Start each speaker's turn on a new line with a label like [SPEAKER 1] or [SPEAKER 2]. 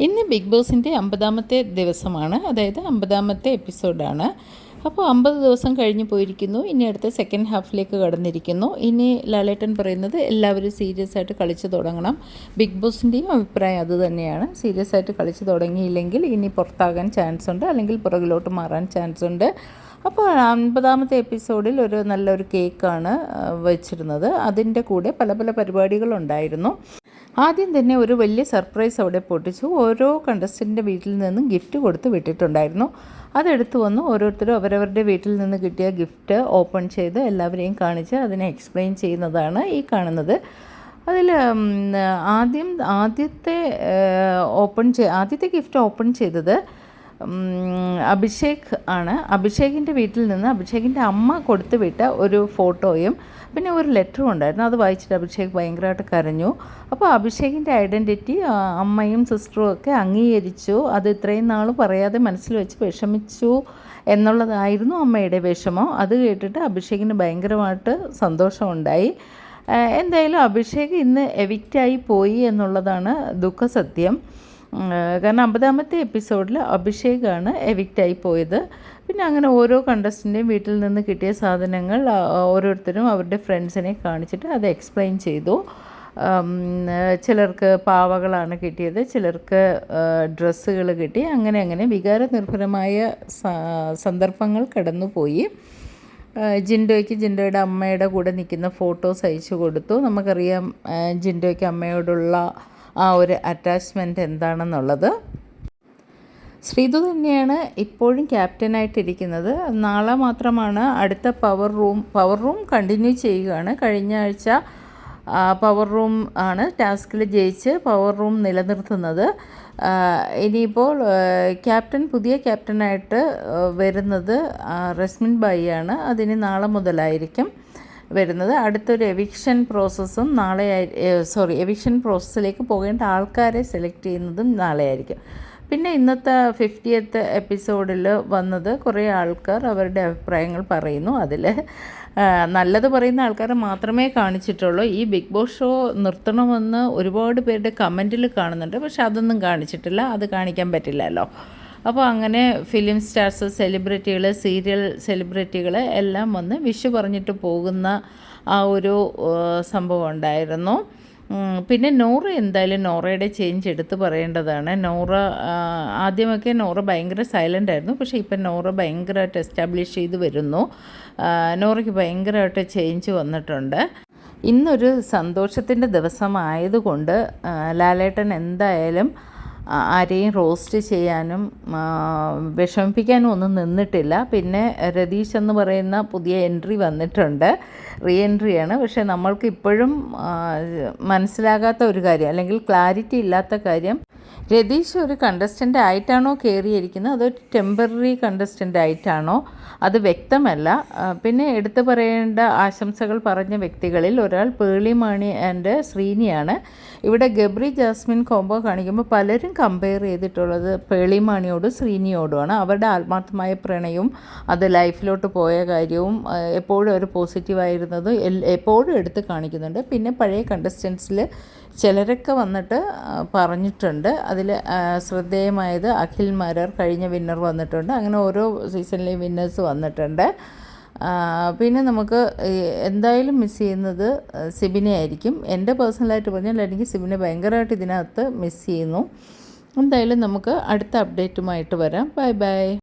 [SPEAKER 1] ഇന്ന് ബിഗ് ബോസിന്റെ അമ്പതാമത്തെ ദിവസമാണ്. അതായത് അമ്പതാമത്തെ എപ്പിസോഡാണ്. അപ്പോൾ അമ്പത് ദിവസം കഴിഞ്ഞ് പോയിരിക്കുന്നു. ഇനി അടുത്ത സെക്കൻഡ് ഹാഫിലേക്ക് കടന്നിരിക്കുന്നു. ഇനി ലാലേട്ടൻ പറയുന്നത് എല്ലാവരും സീരിയസ് ആയിട്ട് കളിച്ചു തുടങ്ങണം. ബിഗ് ബോസിന്റെയും അഭിപ്രായം അതുതന്നെയാണ് സീരിയസ് ആയിട്ട് കളിച്ചു തുടങ്ങിയില്ലെങ്കിൽ ഇനി പുറത്താകാൻ ചാൻസ് ഉണ്ട്. അല്ലെങ്കിൽ പുറകിലോട്ട് മാറാൻ ചാൻസ് ഉണ്ട്. അപ്പോൾ അൻപതാമത്തെ എപ്പിസോഡിൽ ഒരു നല്ലൊരു കേക്കാണ് വെച്ചിരുന്നത്. അതിന്റെ കൂടെ പല പല പരിപാടികളുണ്ടായിരുന്നു. ആദ്യം തന്നെ ഒരു വലിയ സർപ്രൈസ് അവിടെ പൊട്ടിച്ചു. ഓരോ കണ്ടസ്റ്റന്റിന്റെ വീട്ടിൽ നിന്നും ഗിഫ്റ്റ് കൊടുത്ത് വിട്ടിട്ടുണ്ടായിരുന്നു. അതെടുത്തു വന്ന് ഓരോരുത്തരും അവരവരുടെ വീട്ടിൽ നിന്ന് കിട്ടിയ ഗിഫ്റ്റ് ഓപ്പൺ ചെയ്ത് എല്ലാവരെയും കാണിച്ച് അതിനെ എക്സ്പ്ലെയിൻ ചെയ്യുന്നതാണ് ഈ കാണുന്നത്. അതിൽ ആദ്യം ആദ്യത്തെ ഓപ്പൺ ചെയ് ആദ്യത്തെ ഗിഫ്റ്റ് ഓപ്പൺ ചെയ്തത് അഭിഷേക് ആണ്. അഭിഷേകിന്റെ വീട്ടിൽ നിന്ന് അഭിഷേകിന്റെ അമ്മ കൊടുത്തു വിട്ട ഒരു ഫോട്ടോയും പിന്നെ ഒരു ലെറ്ററും ഉണ്ടായിരുന്നു. അത് വായിച്ചിട്ട് അഭിഷേക് ഭയങ്കരമായിട്ട് കരഞ്ഞു. അപ്പോൾ അഭിഷേകിന്റെ ഐഡന്റിറ്റി അമ്മയും സിസ്റ്ററും ഒക്കെ അംഗീകരിച്ചു. അത് ഇത്രയും നാൾ പറയാതെ മനസ്സിൽ വെച്ച് വിഷമിച്ചു എന്നുള്ളതായിരുന്നു അമ്മയുടെ വിഷമം. അത് കേട്ടിട്ട് അഭിഷേകിന് ഭയങ്കരമായിട്ട് സന്തോഷമുണ്ടായി. എന്തായാലും അഭിഷേക് ഇന്ന് എവിക്റ്റായി പോയി എന്നുള്ളതാണ് ദുഃഖസത്യം. കാരണം അമ്പതാമത്തെ എപ്പിസോഡിൽ അഭിഷേകാണ് എവിക്റ്റായി പോയത്. പിന്നെ അങ്ങനെ ഓരോ കണ്ടസ്റ്റന്റെയും വീട്ടിൽ നിന്ന് കിട്ടിയ സാധനങ്ങൾ ഓരോരുത്തരും അവരുടെ ഫ്രണ്ട്സിനെ കാണിച്ചിട്ട് അത് എക്സ്പ്ലെയിൻ ചെയ്തു. ചിലർക്ക് പാവകളാണ് കിട്ടിയത് ചിലർക്ക് ഡ്രസ്സുകൾ കിട്ടി. അങ്ങനെ അങ്ങനെ വികാരനിർഭരമായ സന്ദർഭങ്ങൾ കടന്നുപോയി. ജിൻഡോയ്ക്ക് ജിൻഡോയുടെ അമ്മയുടെ കൂടെ നിൽക്കുന്ന ഫോട്ടോസ് അയച്ചു കൊടുത്തു. നമുക്കറിയാം ജിൻഡോയ്ക്ക് അമ്മയോടുള്ള ആ ഒരു അറ്റാച്ച്മെന്റ് എന്താണെന്നുള്ളത്. ശ്രീതു തന്നെയാണ് ഇപ്പോഴും ക്യാപ്റ്റനായിട്ടിരിക്കുന്നത് നാളെ മാത്രമാണ് അടുത്ത power room power room continue ചെയ്യുകയാണ്. കഴിഞ്ഞ ആഴ്ച പവർ റൂം ആണ് ടാസ്കിൽ ജയിച്ച് പവർ റൂം നിലനിർത്തുന്നത്. ഇനിയിപ്പോൾ ക്യാപ്റ്റൻ പുതിയ ക്യാപ്റ്റനായിട്ട് വരുന്നത് റസ്മിൻ ബായി ആണ്. അതിന് നാളെ മുതലായിരിക്കും. വരുന്നത്. അടുത്തൊരു എവിക്ഷൻ പ്രോസസ്സും നാളെ സോറി എവിക്ഷൻ പ്രോസസ്സിലേക്ക് പോകേണ്ട ആൾക്കാരെ സെലക്ട് ചെയ്യുന്നതും നാളെ ആയിരിക്കും. പിന്നെ ഇന്നത്തെ ഫിഫ്റ്റിയത്ത് എപ്പിസോഡിൽ വന്നത് കുറേ ആൾക്കാർ അവരുടെ അഭിപ്രായങ്ങൾ പറയുന്നു. അതിൽ നല്ലത് പറയുന്ന ആൾക്കാരെ മാത്രമേ കാണിച്ചിട്ടുള്ളൂ. ഈ ബിഗ് ബോസ് ഷോ നിർത്തണമെന്ന് ഒരുപാട് പേരുടെ കമന്റിൽ കാണുന്നുണ്ട്. പക്ഷെ അതൊന്നും കാണിച്ചിട്ടില്ല. അത് കാണിക്കാൻ പറ്റില്ലല്ലോ. അപ്പോൾ അങ്ങനെ ഫിലിം സ്റ്റാർസ് സെലിബ്രിറ്റികൾ സീരിയൽ സെലിബ്രിറ്റികൾ എല്ലാം വന്ന് വിഷു പറഞ്ഞിട്ട് പോകുന്ന ആ ഒരു സംഭവം ഉണ്ടായിരുന്നു. പിന്നെ നോറ എന്തായാലും നോറയുടെ ചേഞ്ച് എടുത്ത് പറയേണ്ടതാണ്. നോറ ആദ്യമൊക്കെ നോറ ഭയങ്കര സൈലന്റ് ആയിരുന്നു. പക്ഷേ ഇപ്പം നോറ ഭയങ്കരമായിട്ട് എസ്റ്റാബ്ലിഷ് ചെയ്ത് വരുന്നു. നോറയ്ക്ക് ഭയങ്കരമായിട്ട് ചേഞ്ച് വന്നിട്ടുണ്ട്. ഇന്നൊരു സന്തോഷത്തിന്റെ ദിവസമായതുകൊണ്ട് ലാലേട്ടൻ എന്തായാലും ആരെയും റോസ്റ്റ് ചെയ്യാനും വിഷമിപ്പിക്കാനും ഒന്നും നിന്നിട്ടില്ല. പിന്നെ രതീഷ് എന്ന് പറയുന്ന പുതിയ എൻട്രി വന്നിട്ടുണ്ട്. റീ എൻട്രിയാണ് പക്ഷേ നമ്മൾക്ക് ഇപ്പോഴും മനസ്സിലാകാത്ത ഒരു കാര്യം അല്ലെങ്കിൽ ക്ലാരിറ്റി ഇല്ലാത്ത കാര്യം രതീഷ് ഒരു കണ്ടസ്റ്റന്റ് ആയിട്ടാണോ കയറിയിരിക്കുന്നത് അതോ ടെമ്പററി കണ്ടസ്റ്റന്റ് ആയിട്ടാണോ? അത് വ്യക്തമല്ല. പിന്നെ എടുത്തു പറയേണ്ട ആശംസകൾ പറഞ്ഞ വ്യക്തികളിൽ ഒരാൾ പേളിമാണി ആൻഡ് ശ്രീനിയാണ്. ഇവിടെ ഗബ്രി ജാസ്മിൻ കോംബോ കാണിക്കുമ്പോൾ പലരും കമ്പയർ ചെയ്തിട്ടുള്ളത് പേളിമാണിയോടും ശ്രീനിയോടുമാണ്. അവരുടെ ആത്മാർത്ഥമായ പ്രണയവും അത് ലൈഫിലോട്ട് പോയ കാര്യവും എപ്പോഴും ഒരു പോസിറ്റീവായിരുന്നത് എപ്പോഴും എടുത്ത് കാണിക്കുന്നുണ്ട്. പിന്നെ പഴയ കണ്ടസ്റ്റൻസിൽ ചിലരൊക്കെ വന്നിട്ട് പറഞ്ഞിട്ടുണ്ട്. അതിൽ ശ്രദ്ധേയമായത് അഖിൽ മരർ കഴിഞ്ഞ വിന്നർ വന്നിട്ടുണ്ട്. അങ്ങനെ ഓരോ സീസണിലെയും വിന്നേഴ്സ് വന്നിട്ടുണ്ട്. പിന്നെ നമുക്ക് എന്തായാലും മിസ് ചെയ്യുന്നത് സിബിനെ ആയിരിക്കും. എന്റെ പേഴ്സണലായിട്ട് പറഞ്ഞാൽ എനിക്ക് സിബിനെ ഭയങ്കരമായിട്ട് ഇതിനകത്ത് മിസ് ചെയ്യുന്നു. എന്തായാലും നമുക്ക് അടുത്ത അപ്ഡേറ്റുമായിട്ട് വരാം. Bye bye